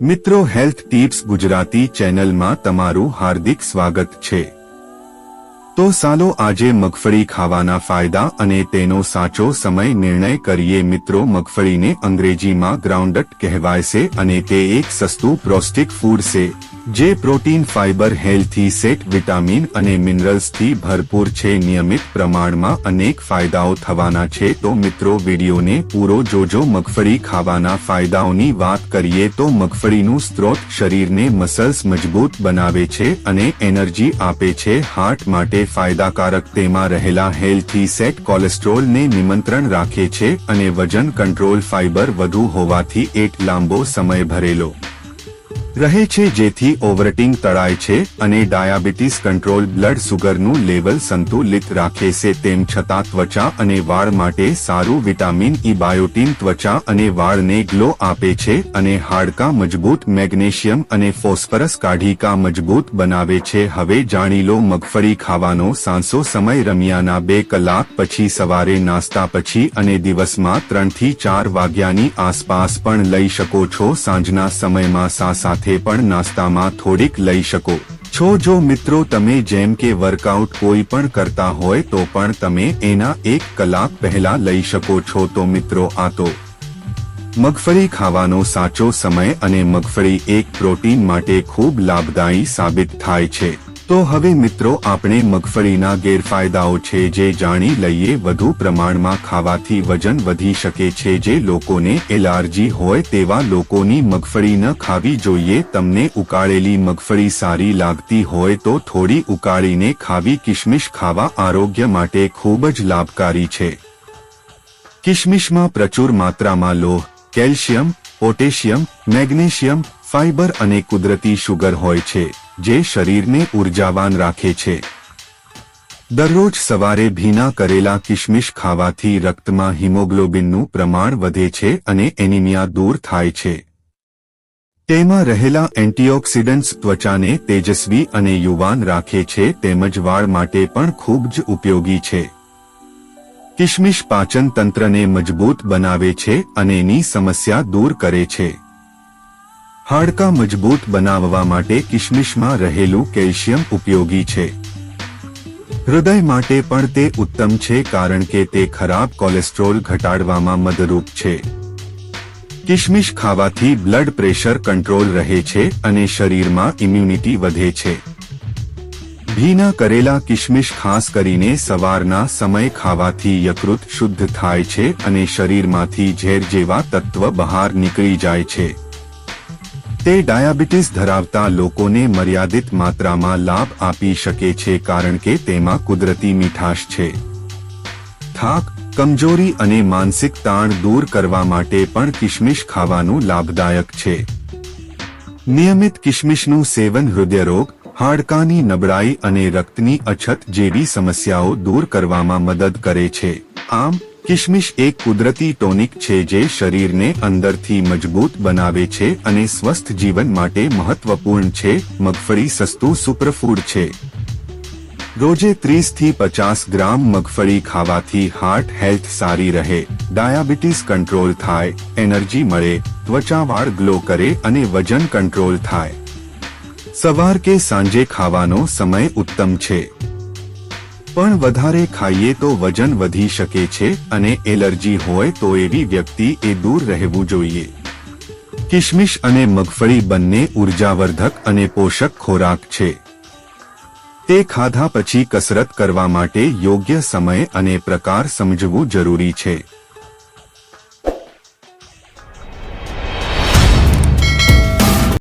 મિત્રો health tips Gujarati ચેનલમાં તમારું હાર્દિક સ્વાગત છે. તો સાલો આજે મગફળી ખાવાના ફાયદા અને તેનો સાચો સમય નિર્ણય કરીએ. મિત્રો મગફળીને અંગ્રેજીમાં ગ્રાઉન્ડટ કહેવાય છે અને તે એક સસ્તું પ્રોસ્ટિક ફૂડ છે. જે protein fibre healthy set, vitamin અને મિનરલ્સથી ભરપૂર છે, નિયમિત પ્રમાણમાં અનેક ફાયદાઓ થવાના છે. તો મિત્રો, વિડીયોને પૂરો જોજો. મગફળી ખાવાના ફાયદાઓની વાત કરીએ તો મગફળીનું સ્ત્રોત શરીરને મસલ્સ મજબૂત બનાવે છે અને એનર્જી આપે છે. હાર્ટ માટે ફાયદાકારક તેમાં રહેલા હેલ્થી સેટ કોલેસ્ટ્રોલને નિમંત્રણ રાખે છે અને વજન કંટ્રોલ ફાઇબર વધુ હોવાથી એક લાંબો સમય ભરેલો રહે છે જેથી ઓવરટિંગ તળાય છે અને ડાયાબિટીસ કંટ્રોલ બ્લડ સુગરનું લેવલ સંતુલિત રાખે છે. તેમ છતાં ત્વચા અને વાળ માટે સારું વિટામિન ઈ બાયોટીન ત્વચા અને વાળને ગ્લો આપે છે અને હાડકા મજબૂત, મેગ્નેશિયમ અને ફોસ્ફરસ કાઢીકા મજબૂત બનાવે છે. હવે જાણી લો મગફળી ખાવાનો સાંસો સમય રમ્યાના બે કલાક પછી સવારે નાસ્તા પછી અને દિવસમાં ત્રણથી ચાર વાગ્યાની આસપાસ પણ લઈ શકો છો. સાંજના સમયમાં સા સાથે પણ નાસ્તામાં થોડીક લઈ શકો. છો જો મિત્રો તમે જેમ કે વર્કઆઉટ કોઈ પણ કરતા હોય તો પણ તમે એના એક કલાક પહેલા લઈ શકો છો. તો મિત્રો આ તો મગફળી ખાવાનો સાચો સમય અને મગફળી એક પ્રોટીન માટે ખૂબ લાભદાયી સાબિત થાય છે. તો હવે મિત્રો, આપણે મગફળીના ગેરફાયદાઓ છે જે જાણી લઈએ. વધુ પ્રમાણમાં ખાવાથી વજન વધી શકે છે જે લોકોને એલર્જી હોય તેવા લોકોની મગફળી ન ખાવી જોઈએ. તમને ઉકાળેલી મગફળી સારી લાગતી હોય તો થોડી ઉકાળીને ખાવી. કિશમિશ ખાવા આરોગ્ય માટે ખૂબ જ લાભકારી છે. કિશમિશમાં પ્રચુર માત્રામાં લોહ કેલ્શિયમ, પોટેશિયમ, મેગ્નેશિયમ ફાઇબર અને કુદરતી શુગર હોય છે. જે શરીરને ઉર્જાવાન રાખે છે. દરરોજ સવારે ભીના કરેલા કિશમિશ ખાવાથી રક્તમાં હિમોગ્લોબિનનું પ્રમાણ વધે છે અને એનિમિયા દૂર થાય છે. તેમાં રહેલા એન્ટીઓક્સિડન્ટ્સ ત્વચાને તેજસ્વી અને યુવાન રાખે છે તેમજ વાળ માટે પણ ખૂબ જ ઉપયોગી છે. કિશમિશ પાચન તંત્રને મજબૂત બનાવે છે અને એની સમસ્યા દૂર કરે છે. હાડકાં મજબૂત બનાવવા માટે કિશમિશમાં રહેલું કેલ્શિયમ ઉપયોગી છે. હૃદય માટે પણ તે ઉત્તમ છે કારણ કે તે ખરાબ કોલેસ્ટ્રોલ ઘટાડવામાં મદદરૂપ છે. કિશમિશ ખાવાથી બ્લડ પ્રેશર કંટ્રોલ રહે છે અને શરીરમાં ઇમ્યુનિટી વધે છે. ભીના કરેલા કિશમિશ ખાસ કરીને સવારના સમય ખાવાથી યકૃત શુદ્ધ થાય છે અને શરીરમાંથી ઝેર જેવા તત્વ બહાર નીકળી જાય છે. તે ડાયાબિટીસ ધરાવતા લોકોને મર્યાદિત માત્રામાં લાભ આપી શકે છે કારણ કે તેમાં કુદરતી મીઠાશ છે. થાક, કમજોરી અને માનસિક તાણ દૂર કરવા માટે પણ કિશમિશ ખાવાનું લાભદાયક છે. નિયમિત કિશમિશનું સેવન હૃદયરોગ હાડકાની નબળાઈ અને રક્તની અછત જેવી સમસ્યાઓ દૂર કરવામાં મદદ કરે છે. આમ કિશમિશ એક કુદરતી ટોનિક છે જે શરીરને અંદરથી મજબૂત બનાવે છે અને સ્વસ્થ જીવન માટે મહત્વપૂર્ણ છે. મગફળી સસ્તું સુપરફૂડ છે. રોજે ત્રીસથી પચાસ ગ્રામ મગફળી ખાવાથી હાર્ટ હેલ્થ સારી રહે. ડાયાબિટીસ કંટ્રોલ થાય, એનર્જી મળે, ત્વચાવાળ ગ્લો કરે અને વજન કંટ્રોલ થાય. સવાર કે સાંજે ખાવાનો સમય ઉત્તમ છે. પણ વધારે ખાઈએ તો વજન વધી શકે છે અને એલર્જી હોય તો એવી વ્યક્તિ એ દૂર રહેવું જોઈએ. કિશમિશ અને મગફળી બંને ઉર્જાવર્ધક અને પોષક ખોરાક છે. તે ખાધા પછી કસરત કરવા માટે યોગ્ય સમય અને પ્રકાર સમજવું જરૂરી છે.